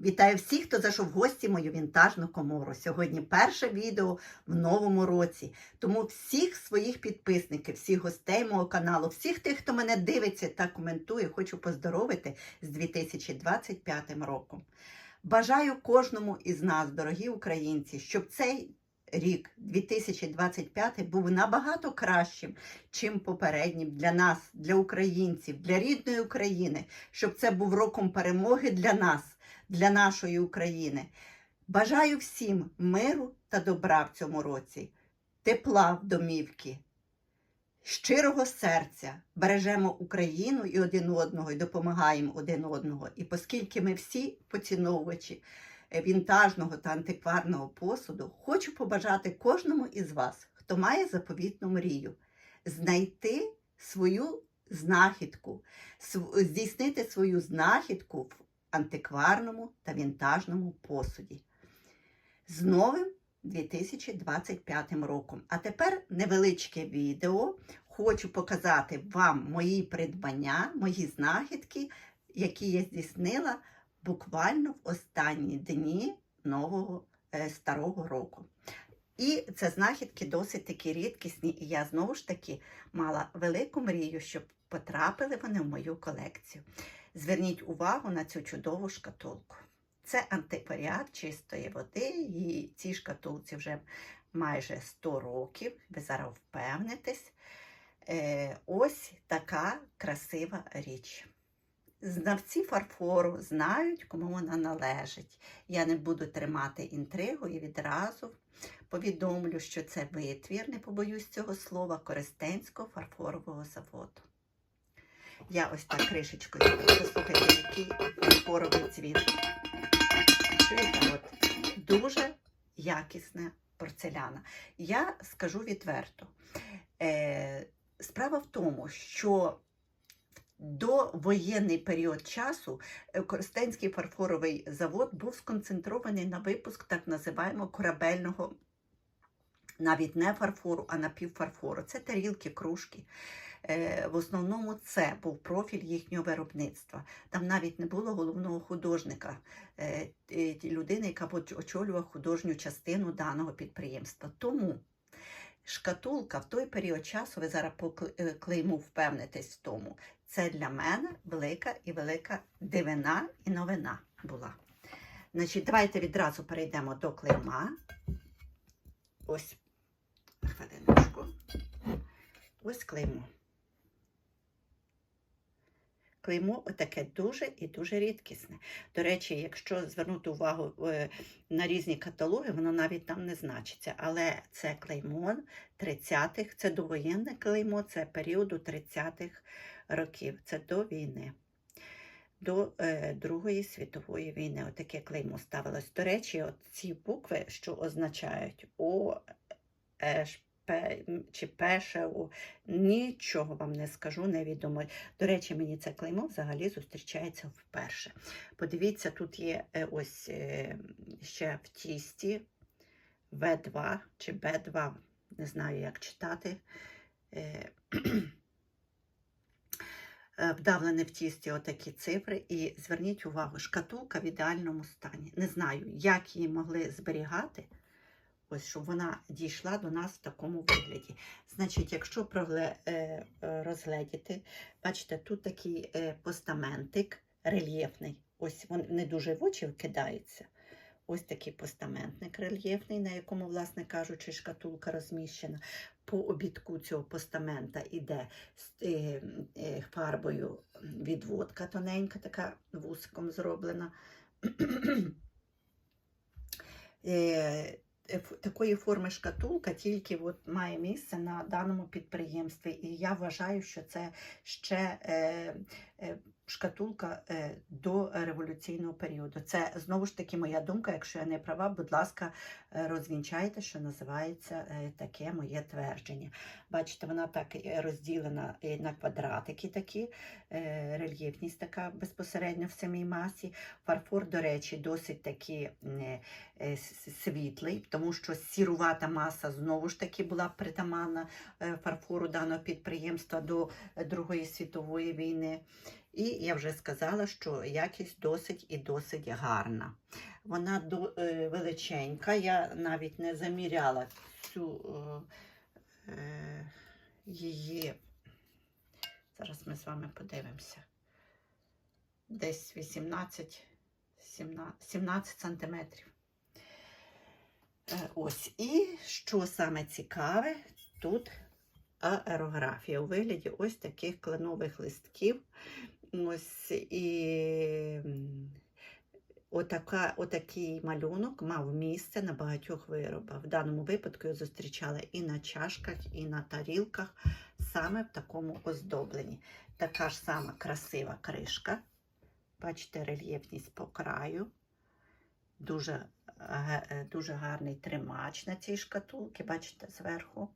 Вітаю всіх, хто зайшов в гості мою вінтажну комору. Сьогодні перше відео в новому році. Тому всіх своїх підписників, всіх гостей мого каналу, всіх тих, хто мене дивиться та коментує, хочу поздоровити з 2025 роком. Бажаю кожному із нас, дорогі українці, щоб цей рік 2025 був набагато кращим, чим попереднім для нас, для українців, для рідної України, щоб це був роком перемоги для нас, для нашої України. Бажаю всім миру та добра в цьому році, тепла в домівки, щирого серця. Бережемо Україну і один одного, і допомагаємо один одного. І оскільки ми всі поціновувачі е, вінтажного та антикварного посуду, хочу побажати кожному із вас, хто має заповітну мрію, знайти свою знахідку, здійснити свою знахідку в антикварному та вінтажному посуді. З новим 2025 роком. А тепер невеличке відео. Хочу показати вам мої придбання, мої знахідки, які я здійснила буквально в останні дні нового е, старого року. І це знахідки досить такі рідкісні, і я знову ж таки мала велику мрію, щоб потрапили вони в мою колекцію. Зверніть увагу на цю чудову шкатулку. Це антикваріат чистої води, і цій шкатулці вже майже 100 років. Ви зараз впевнитесь. Е, ось така красива річ. Знавці фарфору знають, кому вона належить. Я не буду тримати інтригу і відразу повідомлю, що це витвір, не побоюсь цього слова, Коростенського фарфорового заводу. Я ось так кришечкою, послухайте, який фарфоровий цвіт. Чуєте, от дуже якісна порцеляна. Я скажу відверто. Е, справа в тому, що до воєнний період часу е, Коростенський фарфоровий завод був сконцентрований на випуск так називаємо корабельного, навіть не фарфору, а напівфарфору. Це тарілки, кружки. Е, В основному це був профіль їхнього виробництва. Там навіть не було головного художника, е, е, людини, яка очолювала художню частину даного підприємства. Тому шкатулка в той період часу, ви зараз по клейму впевнитесь в тому, це для мене велика і велика дивина і новина була. Значить, давайте відразу перейдемо до клейма. Ось хвилиночку. Ось клеймо. Клеймо отаке дуже і дуже рідкісне. До речі, якщо звернути увагу е, на різні каталоги, воно навіть там не значиться. Але це клеймо 30-х, це довоєнне клеймо, це періоду 30-х років, це до війни. До е, Другої світової війни отаке клеймо ставилось. До речі, от ці букви, що означають О, П чи ПШУ, нічого вам не скажу, невідомо. До речі, мені це клеймо взагалі зустрічається вперше. Подивіться, тут є е, ось е, ще в тісті В2 чи Б2, не знаю, як читати. Е, е, Вдавлені в тісті отакі цифри, і зверніть увагу, шкатулка в ідеальному стані. Не знаю, як її могли зберігати, ось щоб вона дійшла до нас в такому вигляді. Значить, якщо е, е, розгледіти, бачите, тут такий е, постаментик рельєфний. Ось він не дуже в очі вкидається. Ось такий постаментник рельєфний, на якому, власне кажучи, шкатулка розміщена. По обідку цього постамента іде з е, е, фарбою відводка тоненька, така вусиком зроблена. Е, Такої форми шкатулка тільки от має місце на даному підприємстві. І я вважаю, що це ще е, е, шкатулка е, до революційного періоду. Це знову ж таки моя думка. Якщо я не права, будь ласка, е, розвінчайте, що називається е, таке моє твердження. Бачите, вона так розділена на квадратики такі, рельєфність така безпосередньо в самій масі. Фарфор, до речі, досить таки світлий, тому що сірувата маса знову ж таки була притаманна фарфору даного підприємства до Другої світової війни. І я вже сказала, що якість досить і досить гарна. Вона до, е, величенька, я навіть не заміряла цю е, е, її. Зараз ми з вами подивимося. Десь 18, 17, 17 сантиметрів. Е, Ось. І що саме цікаве, тут аерографія у вигляді ось таких кленових листків. Ось і отака, отакий малюнок мав місце на багатьох виробах. В даному випадку я зустрічала і на чашках, і на тарілках, саме в такому оздобленні. Така ж сама красива кришка. Бачите, рельєфність по краю. Дуже, дуже гарний тримач на цій шкатулці, бачите, зверху.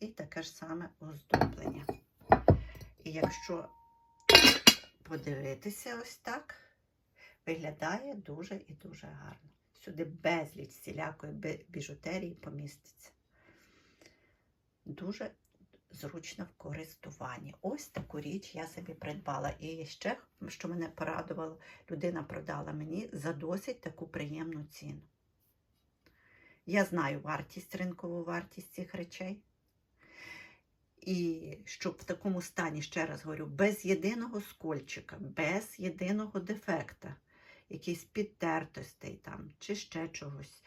І таке ж саме оздоблення. І якщо подивитися ось так, виглядає дуже і дуже гарно. Сюди безліч всілякої біжутерії поміститься. Дуже зручно в користуванні. Ось таку річ я собі придбала. І ще, що мене порадувало, людина продала мені за досить таку приємну ціну. Я знаю вартість, ринкову вартість цих речей. І щоб в такому стані, ще раз говорю, без єдиного скольчика, без єдиного дефекта, якісь підтертостей там, чи ще чогось,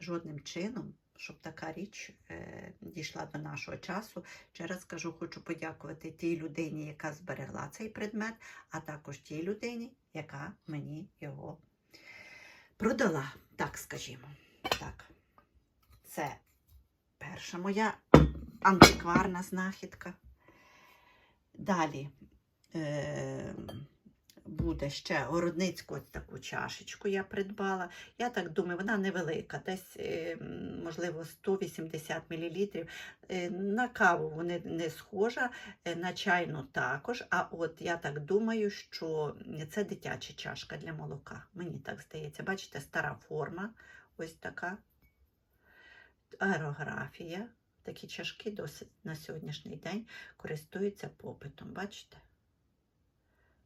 жодним чином, щоб така річ е, дійшла до нашого часу. Ще раз кажу, хочу подякувати тій людині, яка зберегла цей предмет, а також тій людині, яка мені його продала, так скажімо. Так, це перша моя антикварна знахідка. Далі е, буде ще городницьку ось таку чашечку я придбала. Я так думаю, вона невелика, десь, е, можливо, 180 мл. Е, на каву вони не схожа, е, на чайну також. А от я так думаю, що це дитяча чашка для молока. Мені так здається. Бачите, стара форма, ось така аерографія. Такі чашки досить на сьогоднішній день користуються попитом. Бачите?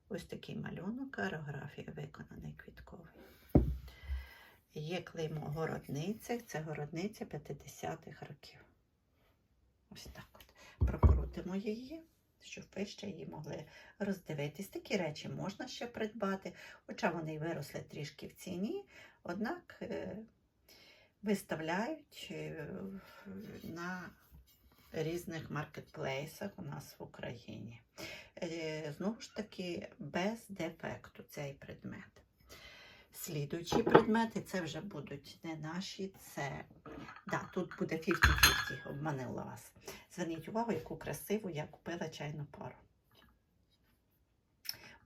Ось такий малюнок, аерографія виконаний квітковий. Є клеймо городниця, це городниця 50-х років. Ось так от. Прокрутимо її, щоб ви ще її могли роздивитись. Такі речі можна ще придбати, хоча вони й виросли трішки в ціні, однак е, виставляють е, на різних маркетплейсах у нас в Україні. Е, Знову ж таки, без дефекту цей предмет. Слідуючі предмети це вже будуть не наші, це да, тут буде 50-50, обманила вас. Зверніть увагу, яку красиву я купила чайну пару.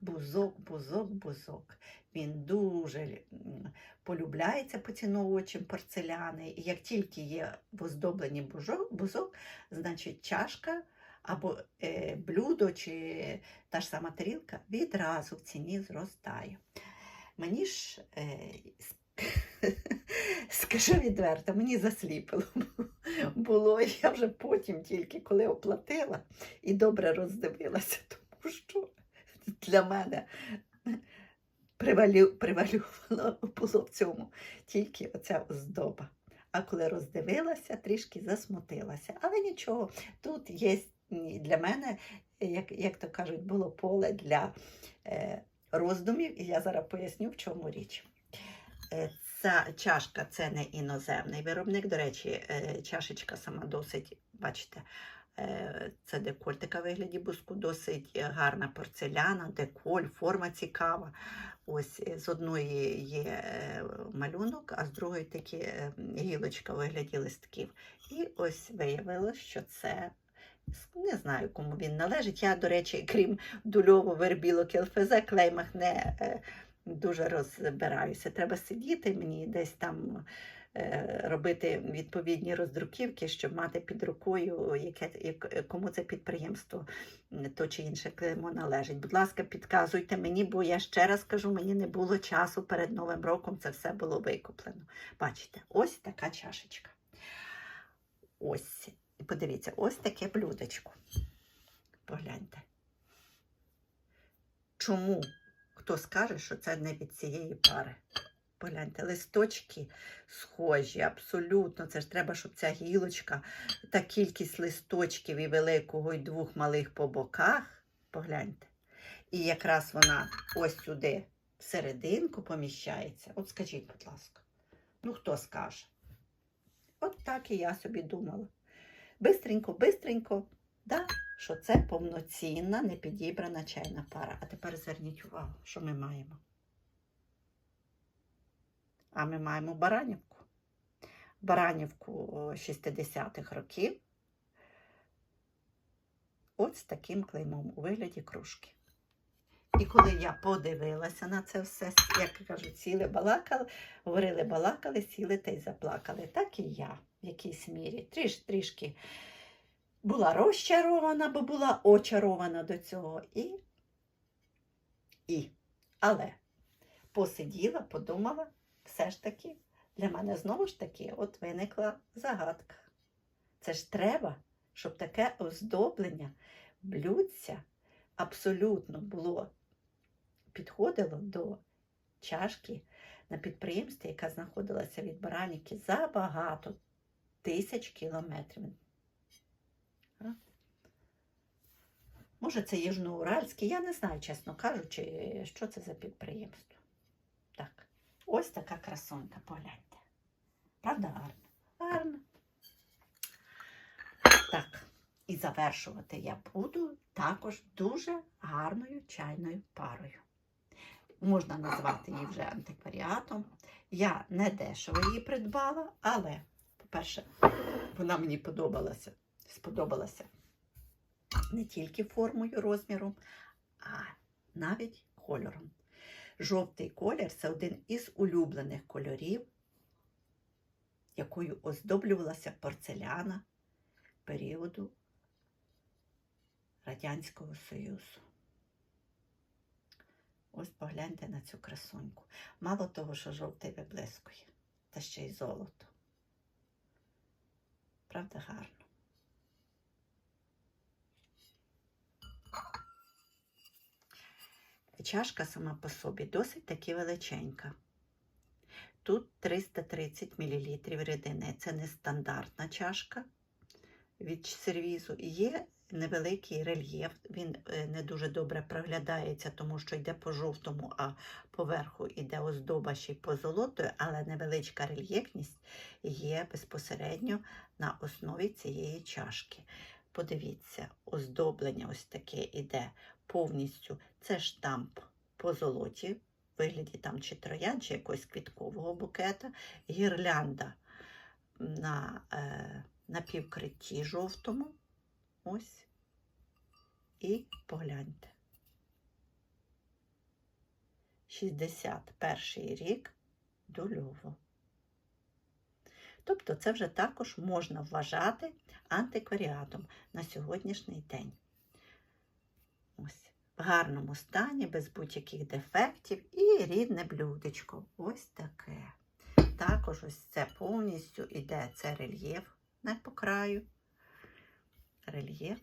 Бузок, бузок, бузок. Він дуже полюбляється поціновувачем порцеляни. І як тільки є в оздобленні бужок- бузок, значить чашка або е, блюдо чи та ж сама тарілка відразу в ціні зростає. Мені ж, е, скажу відверто, мені засліпило було. Я вже потім тільки коли оплатила і добре роздивилася, тому що для мене привалю, привалювало було в цьому тільки оця оздоба. А коли роздивилася, трішки засмутилася. Але нічого, тут є для мене, як, як то кажуть, було поле для е, роздумів, і я зараз поясню, в чому річ. Е, Ця чашка це не іноземний виробник. До речі, е, чашечка сама досить, бачите, це деколь така вигляді буску, досить гарна порцеляна, деколь, форма цікава. Ось е, з одної є е, малюнок, а з другої такі е, гілочка вигляді листків. І ось виявилось, що це. Не знаю, кому він належить. Я, до речі, крім дульово вербілок ЛФЗ, клеймах не е, дуже розбираюся. Треба сидіти мені десь там е, робити відповідні роздруківки, щоб мати під рукою, яке, кому це підприємство то чи інше клеймо належить. Будь ласка, підказуйте мені, бо я ще раз кажу, мені не було часу перед Новим роком, це все було викуплено. Бачите, ось така чашечка. Ось. Подивіться, ось таке блюдечко. Погляньте. чому хто скаже, що це не від цієї пари. Погляньте, листочки схожі, абсолютно. Це ж треба, щоб ця гілочка, та кількість листочків і великого, і двох малих по боках. Погляньте. І якраз вона ось сюди всерединку поміщається. От скажіть, будь ласка, ну хто скаже? От так і я собі думала. Бистренько, бистренько, да, що це повноцінна, непідібрана чайна пара. А тепер зверніть увагу, що ми маємо. А ми маємо Баранівку. Баранівку 60-х років. З таким клеймом у вигляді кружки. І коли я подивилася на це все, як кажуть, сіли, балакали, говорили, балакали, сіли та й заплакали. Так і я в якійсь мірі. Тріш, трішки була розчарована, бо була очарована до цього. І, і. Але посиділа, подумала, все ж таки, для мене знову ж таки от виникла загадка. Це ж треба, щоб таке оздоблення блюдця абсолютно було підходило до чашки на підприємстві, яка знаходилася від Бараніки за багато тисяч кілометрів. Може, це Южноуральський, я не знаю, чесно кажучи, що це за підприємство. Ось така красонька, погляньте. Правда гарна? Гарна. Так, і завершувати я буду також дуже гарною чайною парою. Можна назвати її вже антикваріатом. Я не дешево її придбала, але, по-перше, вона мені подобалася, сподобалася не тільки формою, розміром, а навіть кольором. Жовтий колір це один із улюблених кольорів, якою оздоблювалася порцеляна періоду Радянського Союзу. Ось погляньте на цю красуньку. Мало того, що жовтий виблискує, та ще й золото. Правда, гарно. Чашка сама по собі досить таки величенька. Тут 330 мл рідини. Це не стандартна чашка від сервізу. Є невеликий рельєф. Він е, не дуже добре проглядається, тому що йде по жовтому, а поверху йде оздоба ще й по золотою, але невеличка рельєфність є безпосередньо на основі цієї чашки. Подивіться, оздоблення ось таке іде повністю. Це штамп по золоті, в вигляді там чи троян, чи якогось квіткового букета, гірлянда на е, напівкритті жовтому. Ось. І погляньте. 61 рік до Львову. Тобто це вже також можна вважати антикваріатом на сьогоднішній день. Ось. В гарному стані, без будь-яких дефектів і рідне блюдечко. Ось таке. Також ось це повністю іде це рельєф не по краю. Рельєф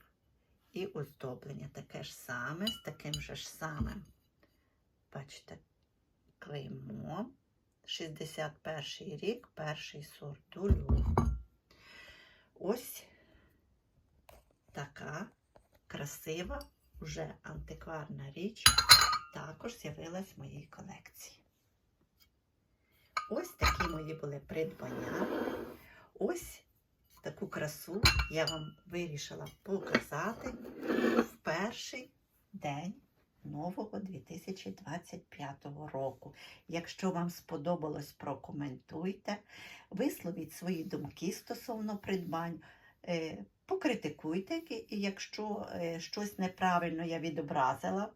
і оздоблення. Таке ж саме, з таким же ж самим, бачите, клеймо. 61 рік, перший сорт дулю. Ось така красива, вже антикварна річ також з'явилась в моїй колекції. Ось такі мої були придбання. Ось таку красу я вам вирішила показати в перший день нового 2025 року. Якщо вам сподобалось, прокоментуйте, висловіть свої думки стосовно придбань. Покритикуйте, якщо е, щось неправильно я відобразила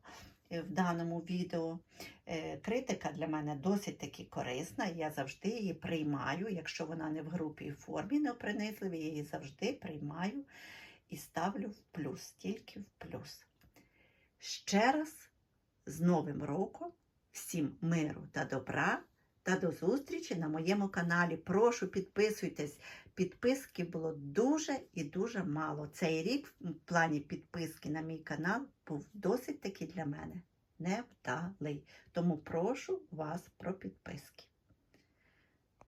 е, в даному відео. Е, Критика для мене досить таки корисна, я завжди її приймаю. Якщо вона не в групі і формі неопринизливі, я її завжди приймаю і ставлю в плюс, тільки в плюс. Ще раз з Новим роком, всім миру та добра та до зустрічі на моєму каналі. Прошу підписуйтесь. Підписки було дуже і дуже мало. Цей рік в плані підписки на мій канал був досить таки для мене невдалий. Тому прошу вас про підписки.